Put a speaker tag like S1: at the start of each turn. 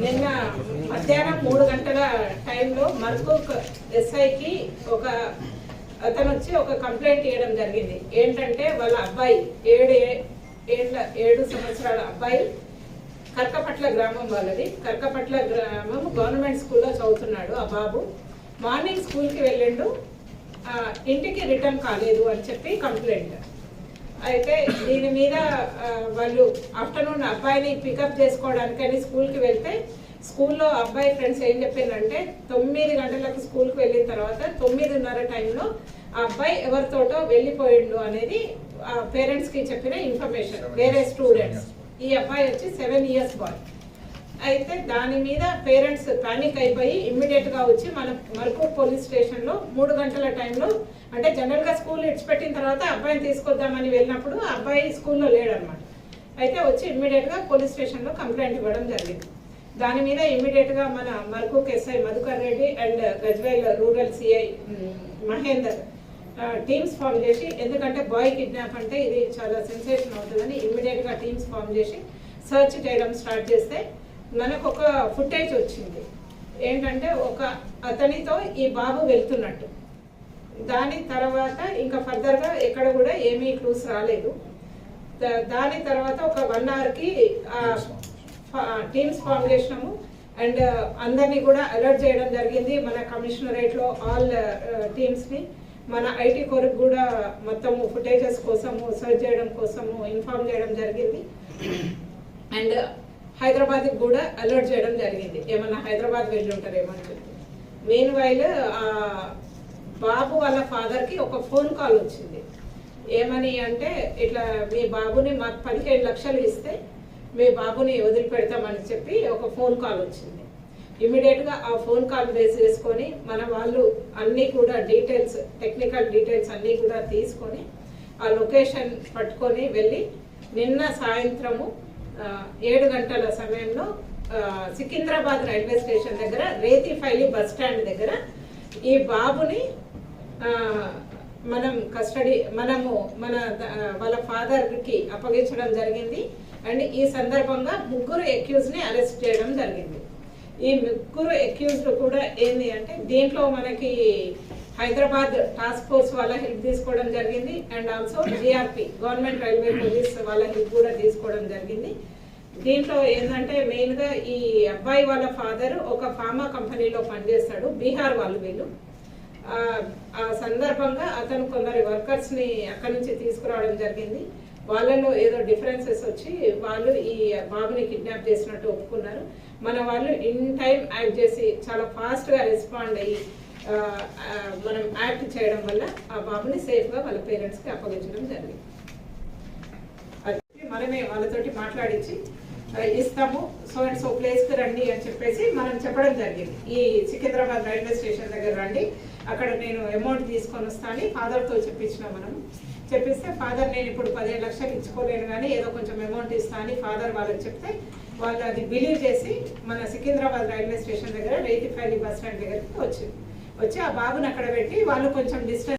S1: నిన్న మధ్యాహ్నం మూడు గంటల టైంలో మర్కూక్ ఎస్ఐకి ఒక అతను వచ్చి ఒక కంప్లైంట్ ఇవ్వడం జరిగింది. ఏంటంటే వాళ్ళ అబ్బాయి ఏడు ఏ- ఏళ్ళ ఏడు సంవత్సరాల అబ్బాయి కర్కపట్ల గ్రామం వాళ్ళది. కర్కపట్ల గ్రామం గవర్నమెంట్ స్కూల్లో చదువుతున్నాడు ఆ బాబు. మార్నింగ్ స్కూల్కి వెళ్ళిండు. ఇంటికి రిటర్న్ కాలేదు అని చెప్పి కంప్లైంట్. అయితే దీని మీద వాళ్ళు ఆఫ్టర్నూన్ అబ్బాయిని పికప్ చేసుకోవడానికని స్కూల్కి వెళ్తే స్కూల్లో అబ్బాయి ఫ్రెండ్స్ ఏం చెప్పిందంటే తొమ్మిది గంటలకు స్కూల్కి వెళ్ళిన తర్వాత తొమ్మిదిన్నర టైంలో ఆ అబ్బాయి ఎవరితోటో వెళ్ళిపోయిండు అనేది పేరెంట్స్కి చెప్పిన ఇన్ఫర్మేషన్ వేరే స్టూడెంట్స్. ఈ అబ్బాయి వచ్చి సెవెన్ ఇయర్స్ బాయ్. అయితే దాని మీద పేరెంట్స్ పానిక్ అయిపోయి ఇమ్మీడియట్గా వచ్చి మన మరకు పోలీస్ స్టేషన్లో మూడు గంటల టైంలో అంటే జనరల్గా స్కూల్ ఇడిచిపెట్టిన తర్వాత అబ్బాయిని తీసుకొద్దామని వెళ్ళినప్పుడు అబ్బాయి స్కూల్లో లేడనమాట అయితే వచ్చి ఇమ్మీడియట్గా పోలీస్ స్టేషన్లో కంప్లైంట్ ఇవ్వడం జరిగింది. దాని మీద ఇమ్మీడియట్గా మన మరకు SI Madhukar Reddy and Gajwel rural CI Mahender teams form చేసి ఎందుకంటే బాయ్ కిడ్నాప్ అంటే ఇది చాలా సెన్సేషన్ అవుతుందని ఇమ్మీడియట్గా టీమ్స్ ఫామ్ చేసి సర్చ్ చేయడం స్టార్ట్ చేస్తే మనకు ఒక ఫుటేజ్ వచ్చింది. ఏంటంటే ఒక అతనితో ఈ బాబు వెళ్తున్నట్టు. దాని తర్వాత ఇంకా ఫర్దర్గా ఎక్కడ కూడా ఏమీ క్లూస్ రాలేదు. దాని తర్వాత ఒక వన్ అవర్కి టీమ్స్ ఫామ్ చేసినాము అండ్ అందరినీ కూడా అలర్ట్ చేయడం జరిగింది. మన కమిషనరేట్లో ఆల్ టీమ్స్ని మన ఐటీ కొరకు కూడా మొత్తము ఫుటేజెస్ కోసము సర్చ్ చేయడం కోసము ఇన్ఫార్మ్ చేయడం జరిగింది. అండ్ హైదరాబాద్ కూడా అలర్ట్ చేయడం జరిగింది. ఏమన్నా హైదరాబాద్ వెళ్ళి ఉంటారేమో అని చెప్పి. మెయిన్ వైల్ బాబు వాళ్ళ ఫాదర్కి ఒక ఫోన్ కాల్ వచ్చింది. ఏమని అంటే ఇట్లా మీ బాబుని మాకు పదిహేడు లక్షలు ఇస్తే మీ బాబుని వదిలిపెడతామని చెప్పి ఒక ఫోన్ కాల్ వచ్చింది. ఇమీడియట్గా ఆ ఫోన్ కాల్ బేస్ చేసుకొని మన వాళ్ళు అన్నీ కూడా డీటెయిల్స్ టెక్నికల్ డీటెయిల్స్ అన్నీ కూడా తీసుకొని ఆ లొకేషన్ పట్టుకొని వెళ్ళి నిన్న సాయంత్రము ఏడు గంటల సమయంలో సికింద్రాబాద్ రైల్వే స్టేషన్ దగ్గర రేతిఫైలి బస్ స్టాండ్ దగ్గర ఈ బాబుని మనం కస్టడీ మనము మన వాళ్ళ ఫాదర్కి అప్పగించడం జరిగింది. అండ్ ఈ సందర్భంగా ముగ్గురు ఎక్యూజ్ని అరెస్ట్ చేయడం జరిగింది. ఈ ముగ్గురు అక్యూజ్డ్ కూడా ఏంది అంటే దీంట్లో మనకి హైదరాబాద్ టాస్క్ ఫోర్స్ వాళ్ళ హెల్ప్ తీసుకోవడం జరిగింది and also GRP government railway police వాళ్ళ హెల్ప్ కూడా తీసుకోవడం జరిగింది. దీంట్లో ఏంటంటే మెయిన్గా ఈ అబ్బాయి వాళ్ళ ఫాదర్ ఒక ఫార్మా కంపెనీలో పనిచేస్తాడు బీహార్ వాళ్ళు వీళ్ళు. ఆ, సందర్భంగా అతను కొందరి వర్కర్స్ని అక్కడి నుంచి తీసుకురావడం జరిగింది. వాళ్ళలో ఏదో డిఫరెన్సెస్ వచ్చి వాళ్ళు ఈ బాబుని కిడ్నాప్ చేసినట్టు ఒప్పుకున్నారు. మన వాళ్ళు ఇన్ టైం యాక్ట్ చేసి చాలా ఫాస్ట్గా రెస్పాండ్ అయ్యి మనం యాక్ట్ చేయడం వల్ల ఆ బాబుని సేఫ్గా వాళ్ళ పేరెంట్స్కి అప్పగించడం జరిగింది. మనమే వాళ్ళతోటి మాట్లాడించి ఇస్తాము సో అండ్ సో ప్లేస్కి రండి అని చెప్పేసి మనం చెప్పడం జరిగింది. ఈ సికింద్రాబాద్ రైల్వే స్టేషన్ దగ్గర రండి. అక్కడ నేను అమౌంట్ తీసుకొని వస్తాను ఫాదర్తో చెప్పించిన మనం. చెప్పిస్తే ఫాదర్ నేను ఇప్పుడు పదిహేను లక్షలు ఇచ్చుకోలేను కానీ ఏదో కొంచెం అమౌంట్ ఇస్తాను అని ఫాదర్ వాళ్ళకి చెప్తే వాళ్ళు అది బిలీవ్ చేసి మన సికింద్రాబాద్ రైల్వే స్టేషన్ దగ్గర రైతిఫైలి బస్ స్టాండ్ దగ్గరికి వచ్చింది వచ్చి ఆ బాబుని అక్కడ పెట్టి వాళ్ళు కొంచెం డిస్టెన్స్